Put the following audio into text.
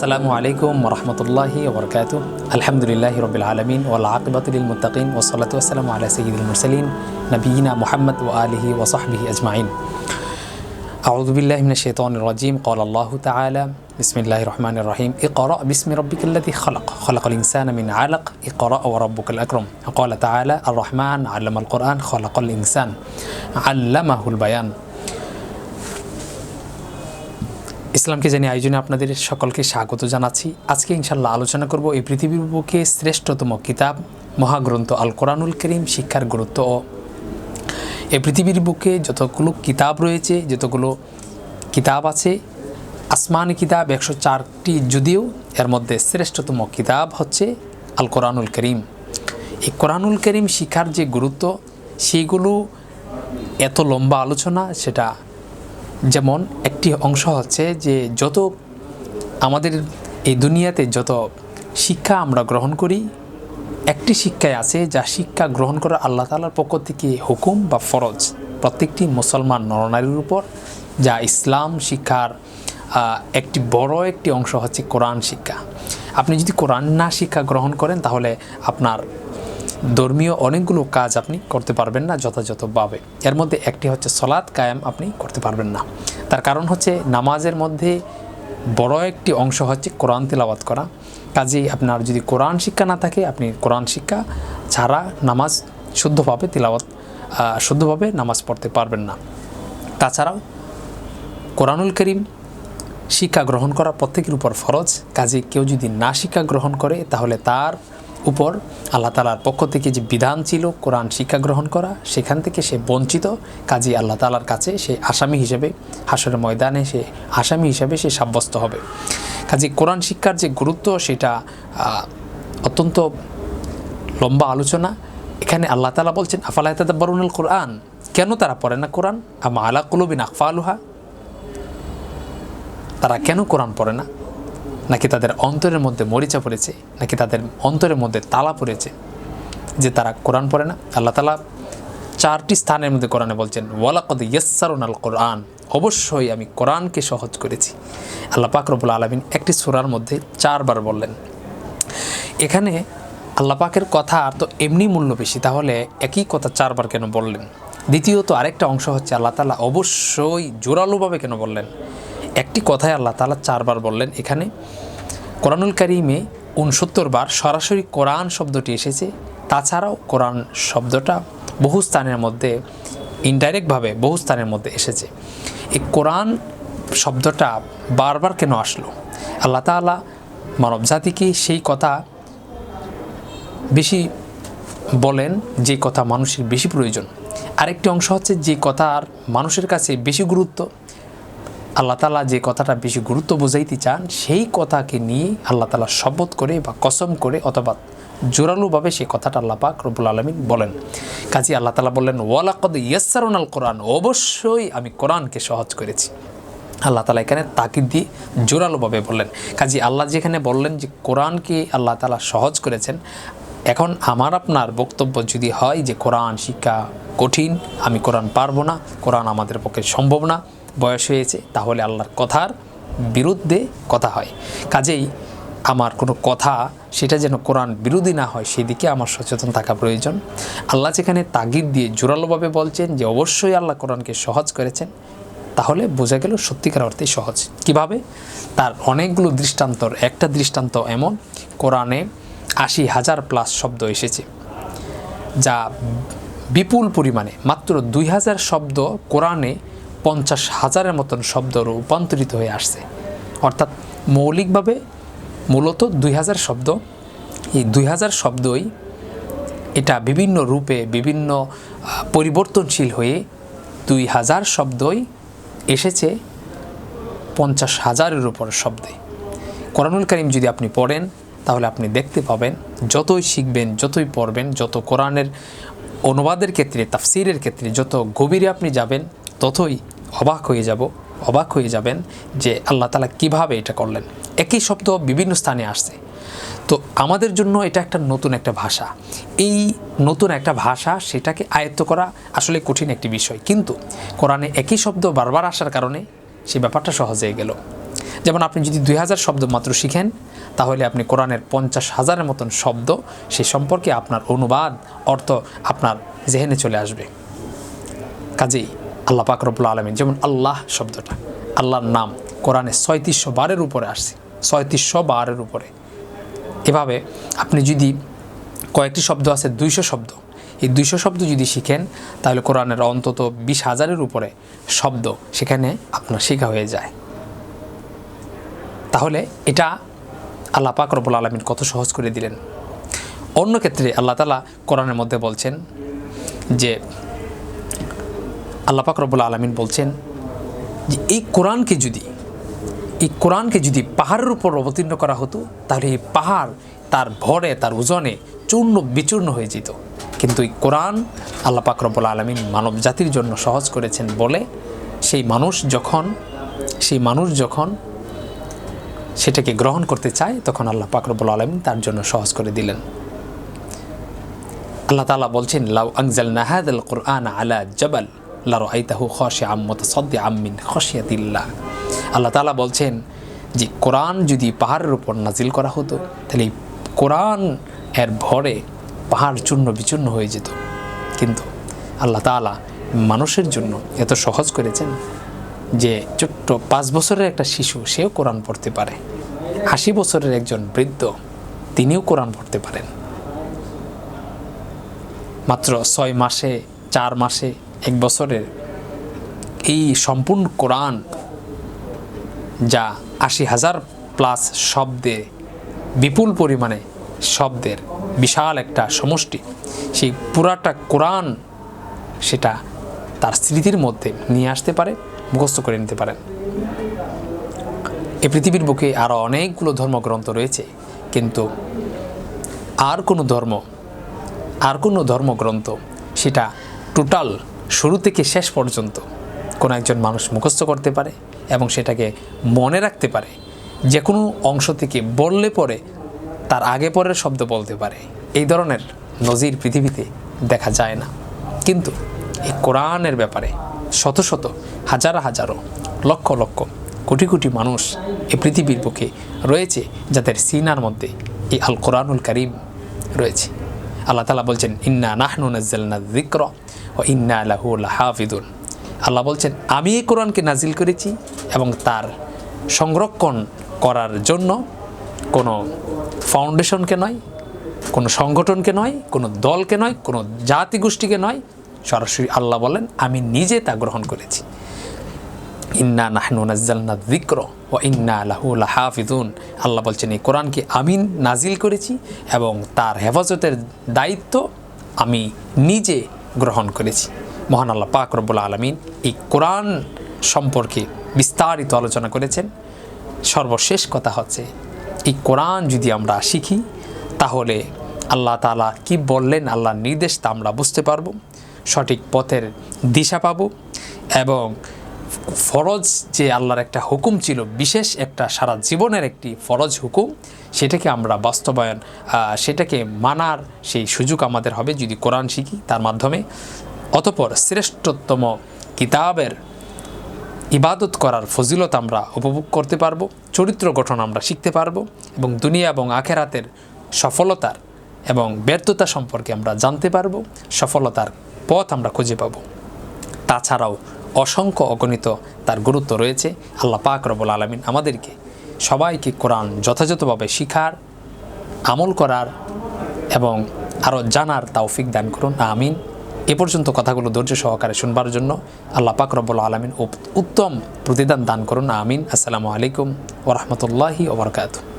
السلام عليكم ورحمة الله وبركاته. الحمد لله رب العالمين والعاقبة للمتقين والصلاة والسلام على سيد المرسلين نبينا محمد وآله وصحبه أجمعين. أعوذ بالله من الشيطان الرجيم. قال الله تعالى بسم الله الرحمن الرحيم. اقرأ باسم ربك الذي خلق. خلق الإنسان من علق. اقرأ وربك الأكرم. قال تعالى الرحمن علم القرآن خلق الإنسان. علمه البيان. ইসলামকে জানি আয়োজনে আপনাদের সকলকে স্বাগত জানাচ্ছি। আজকে ইনশাল্লাহ আলোচনা করব এই পৃথিবীর বুকে শ্রেষ্ঠতম কিতাব, মহাগ্রন্থ আল কোরআনুল করিম, শিক্ষার গুরুত্ব ও এই পৃথিবীর বুকে যতগুলো কিতাব রয়েছে, যতগুলো কিতাব আছে, আসমানি কিতাব একশো চারটি যদিও এর মধ্যে শ্রেষ্ঠতম কিতাব হচ্ছে আল কোরআনুল করিম। এই কোরআনুল করিম শিক্ষার যে গুরুত্ব, সেইগুলো এত লম্বা আলোচনা, সেটা যেমন একটি অংশ হচ্ছে যে যত আমাদের এই দুনিয়াতে যত শিক্ষা আমরা গ্রহণ করি, একটি শিক্ষায় আছে যা শিক্ষা গ্রহণ করা আল্লাহ তালার পক্ষ থেকে হুকুম বা ফরজ। প্রত্যেকটি মুসলমান নরনারীর উপর, যা ইসলাম শিক্ষার একটি বড় একটি অংশ হচ্ছে কোরআন শিক্ষা। আপনি যদি কোরআন না শিক্ষা গ্রহণ করেন, তাহলে আপনার ধর্মীয় অনেকগুলো কাজ আপনি করতে পারবেন না যথাযথভাবে। এর মধ্যে একটি হচ্ছে সলাৎ কায়াম আপনি করতে পারবেন না। তার কারণ হচ্ছে নামাজের মধ্যে বড় একটি অংশ হচ্ছে কোরআন তেলাওয়াত করা। কাজেই আপনার যদি কোরআন শিক্ষা না থাকে, আপনি কোরআন শিক্ষা ছাড়া নামাজ শুদ্ধভাবে তেলাওয়াত শুদ্ধভাবে নামাজ পড়তে পারবেন না। তাছাড়াও কোরআনুল করিম শিক্ষা গ্রহণ করা প্রত্যেকের উপর ফরজ। কাজে কেউ যদি না শিক্ষা গ্রহণ করে, তাহলে তার উপর আল্লাহ তালার পক্ষ থেকে যে বিধান ছিল, কোরআন শিক্ষা গ্রহণ করা, সেখান থেকে সে বঞ্চিত। কাজী আল্লাহ তালার কাছে সে আসামি হিসেবে, হাসরের ময়দানে সে আসামি হিসেবে সে সাব্যস্ত হবে। কাজে কোরআন শিক্ষার যে গুরুত্ব, সেটা অত্যন্ত লম্বা আলোচনা। এখানে আল্লাহ তালা বলছেন আফালাহ বরুণুল কোরআন কেন তারা পড়ে না কোরআন? আমা আলা কুলুবিন আকফা আলুহা তারা কেন কোরআন পড়ে না? নাকি তাদের অন্তরের মধ্যে মরিচা পড়েছে, নাকি তাদের অন্তরের মধ্যে তালা পড়েছে যে তারা কোরআন পড়ে না? আল্লাহ তালা চারটি স্থানের মধ্যে কোরআনে বলছেন, ওয়ালাকদ ইয়াসারুন আল কোরআন অবশ্যই আমি কোরআনকে সহজ করেছি। আল্লাহ পাক রবুল আলমিন একটি সুরার মধ্যে চারবার বললেন। এখানে আল্লাহ পাকের কথা তো এমনি মূল্য বেশি, তাহলে একই কথা চারবার কেন বললেন? দ্বিতীয়ত আরেকটা অংশ হচ্ছে, আল্লাহ তালা অবশ্যই জোরালোভাবে কেন বললেন? একটি কথায় আল্লাহ তালা চারবার বললেন এখানে, কোরআনুল কারিমে উনসত্তর বার সরাসরি কোরআন শব্দটি এসেছে। তাছাড়াও কোরআন শব্দটা বহু স্থানের মধ্যে ইনডাইরেক্টভাবে বহু স্থানের মধ্যে এসেছে। এই কোরআন শব্দটা বারবার কেন আসলো? আল্লাহ তাআলা মানব জাতিকে সেই কথা বেশি বলেন, যে কথা মানুষের বেশি প্রয়োজন। আরেকটি অংশ হচ্ছে যে কথা আর মানুষের কাছে বেশি গুরুত্ব আল্লাহ তালা যে কথাটা বেশি গুরুত্ব বোঝাইতে চান, সেই কথাকে নিয়ে আল্লাহ তালা শপথ করে বা কসম করে অথবা জোরালোভাবে সেই কথাটা আল্লাহ পাক রবুল আলমিন বলেন। কাজী আল্লাহ তালা বললেন, ওয়ালাকদ ইয়াসারুন আল কোরআন অবশ্যই আমি কোরআনকে সহজ করেছি। আল্লাহ তালা এখানে তাকিদ দিয়ে জোরালোভাবে বললেন। কাজী আল্লাহ যেখানে বললেন যে কোরআনকে আল্লাহ তালা সহজ করেছেন, এখন আমার আপনার বক্তব্য যদি হয় যে কোরআন শিক্ষা কঠিন, আমি কোরআন পারব না, কোরআন আমাদের পক্ষে সম্ভব না। বয়স হয়েছে, তাহলে আল্লাহর কথার বিরুদ্ধে কথা হয়। কাজেই আমার কোনো কথা, সেটা যেন কোরআন বিরোধী না হয়, সেদিকে আমার সচেতন থাকা প্রয়োজন। আল্লাহ যেখানে তাগিদ দিয়ে জোরালোভাবে বলছেন যে, অবশ্যই আল্লাহ কোরআনকে সহজ করেছেন, তাহলে বোঝা গেল সত্যিকার অর্থে সহজ। কীভাবে? তার অনেকগুলো দৃষ্টান্তর, একটা দৃষ্টান্ত এমন, কোরআনে আশি হাজার প্লাস শব্দ এসেছে, যা বিপুল পরিমাণে, মাত্র দুই হাজার শব্দ কোরআনে পঞ্চাশ হাজারের মতন শব্দ রূপান্তরিত হয়ে আসছে। অর্থাৎ মৌলিকভাবে মূলত দুই হাজার শব্দ। এই দুই হাজার শব্দই এটা বিভিন্ন রূপে বিভিন্ন পরিবর্তনশীল হয়ে দুই হাজার শব্দই এসেছে পঞ্চাশ হাজারের উপর শব্দে। কোরআনুল করিম যদি আপনি পড়েন, তাহলে আপনি দেখতে পাবেন যতই শিখবেন, যতই পড়বেন, যত কোরআনের অনুবাদের ক্ষেত্রে, তাফসিরের ক্ষেত্রে, যত গভীরে আপনি যাবেন ততই অবাক হয়ে যাব, অবাক হয়ে যাবেন যে আল্লাহ তালা কীভাবে এটা করলেন। একই শব্দ বিভিন্ন স্থানে আসছে। তো আমাদের জন্য এটা একটা নতুন একটা ভাষা। এই নতুন একটা ভাষা সেটাকে আয়ত্ত করা আসলে কঠিন একটি বিষয়। কিন্তু কোরআনে একই শব্দ বারবার আসার কারণে সে ব্যাপারটা সহজ হয়ে গেল। যেমন আপনি যদি দুই হাজার শব্দ মাত্র শিখেন, তাহলে আপনি কোরআনের পঞ্চাশ হাজারের মতন শব্দ সে সম্পর্কে আপনার অনুবাদ, অর্থ আপনার জেহেনে চলে আসবে। কাজেই আল্লাহ পাক রব্বুল আলমিন, যেমন আল্লাহ শব্দটা, আল্লাহর নাম কোরআনে ছয়ত্রিশশো বারের উপরে আসছে, ছয়ত্রিশশো বারের উপরে। এভাবে আপনি যদি কয়েকটি শব্দ আছে, দুইশো শব্দ, এই দুইশো শব্দ যদি শিখেন, তাহলে কোরআনের অন্তত বিশ হাজারের উপরে শব্দ সেখানে আপনার শেখা হয়ে যায়। তাহলে এটা আল্লাহ পাক রব্বুল আলমিন কত সহজ করে দিলেন। অন্য ক্ষেত্রে আল্লাহ তালা কোরআনের মধ্যে বলছেন যে আল্লাহ পাক রব্বুল আলমিন বলছেন যে, এই কোরআনকে যদি, এই কোরআনকে যদি পাহাড়ের উপর অবতীর্ণ করা হতো, তাহলে এই পাহাড় তার ভরে, তার ওজনে চূর্ণ বিচূর্ণ হয়ে যেত। কিন্তু এই কোরআন আল্লাহ পাক রব্বুল আলমিন মানব জাতির জন্য সহজ করেছেন বলে সেই মানুষ যখন, সেই মানুষ যখন সেটাকে গ্রহণ করতে চায়, তখন আল্লাহ পাক রব্বুল আলমিন তার জন্য সহজ করে দিলেন। আল্লাহ তালা বলছেন, লাউ আংজাল নাহাদ আল কোরআন আলা জবাল। লারো আইতাহু খসে আম্মত সদ্দে আম্মিন খসিয়াতিল্লাহ আল্লাহ তালা বলছেন যে, কোরআন যদি পাহাড়ের উপর নাজিল করা হতো, তাহলে এই কোরআন এর ভরে পাহাড় চূর্ণ বিচূর্ণ হয়ে যেত। কিন্তু আল্লাহ তালা মানুষের জন্য এত সহজ করেছেন যে, ছোট্ট পাঁচ বছরের একটা শিশু, সেও কোরআন পড়তে পারে। আশি বছরের একজন বৃদ্ধ, তিনিও কোরআন পড়তে পারেন। মাত্র ছয় মাসে, চার মাসে এক বছরের এই সম্পূর্ণ কোরআন যা আশি হাজার প্লাস শব্দে, বিপুল পরিমাণে শব্দের বিশাল একটা সমষ্টি, সেই পুরাটা কোরআন সেটা তার স্মৃতির মধ্যে নিয়ে আসতে পারে, মুখস্থ করে নিতে পারেন। এ পৃথিবীর বুকে আরও অনেকগুলো ধর্মগ্রন্থ রয়েছে, কিন্তু আর কোনো ধর্ম, আর কোনো ধর্মগ্রন্থ সেটা টোটাল শুরু থেকে শেষ পর্যন্ত কোনো একজন মানুষ মুখস্থ করতে পারে এবং সেটাকে মনে রাখতে পারে। যে কোনো অংশ থেকে বললে পরে তার আগে পরের শব্দ বলতে পারে। এই ধরনের নজির পৃথিবীতে দেখা যায় না। কিন্তু এই কোরআনের ব্যাপারে শত শত, হাজার হাজারো, লক্ষ লক্ষ, কোটি কোটি মানুষ এই পৃথিবীর বুকে রয়েছে, যাদের সিনার মধ্যে এই আল কোরআনুল করিম রয়েছে। আল্লাহ তালা বলছেন, ইন্না নাহনু নাজ্জালনা যিকর ও ইন্না লাহু হাফিদুন আল্লাহ বলছেন, আমি এই কোরআনকে নাজিল করেছি এবং তার সংরক্ষণ করার জন্য কোনো ফাউন্ডেশনকে নয়, কোনো সংগঠনকে নয়, কোনো দলকে নয়, কোনো জাতি গোষ্ঠীকে নয়, সরাসরি আল্লাহ বলেন, আমি নিজে তা গ্রহণ করেছি। ইন্না নাহনু নাজ্জালনা যিকর ও ইন্না লাহু হাফিদুন আল্লাহ বলছেন, এই কোরআনকে আমি নাজিল করেছি এবং তার হেফাজতের দায়িত্ব আমি নিজে গ্রহণ করেছি। মহান আল্লাহ পাক রব্বুল আলমিন এই কোরআন সম্পর্কে বিস্তারিত আলোচনা করেছেন। সর্বশেষ কথা হচ্ছে, এই কোরআন যদি আমরা শিখি, তাহলে আল্লাহ তালা কি বললেন, আল্লাহর নির্দেশ তা আমরা বুঝতে পারব, সঠিক পথের দিশা পাব এবং ফরজ যে আল্লাহর একটা হুকুম ছিল, বিশেষ একটা সারা জীবনের একটি ফরজ হুকুম, সেটাকে আমরা বাস্তবায়ন সেটাকে মানার সেই সুযোগ আমাদের হবে যদি কোরআন শিখি তার মাধ্যমে। অতপর শ্রেষ্ঠতম কিতাবের ইবাদত করার ফজিলত আমরা উপভোগ করতে পারব, চরিত্র গঠন আমরা শিখতে পারব এবং দুনিয়া এবং আখেরাতের সফলতার এবং ব্যর্থতা সম্পর্কে আমরা জানতে পারব, সফলতার পথ আমরা খুঁজে পাবো। তাছাড়াও অসংখ্য অগণিত তার গুরুত্ব রয়েছে। আল্লাহ পাক রবুল আলমিন আমাদেরকে সবাইকে কোরআন যথাযথভাবে শিখার, আমল করার এবং আরও জানার তাওফিক দান করুন। আমিন। এ পর্যন্ত কথাগুলো ধৈর্য সহকারে শুনবার জন্য আল্লাহ পাক রব্বুল আলমিন উত্তম প্রতিদান দান করুন। আমিন। আসসালামু আলাইকুম ওরহমতুল্লাহি ওবরকাতু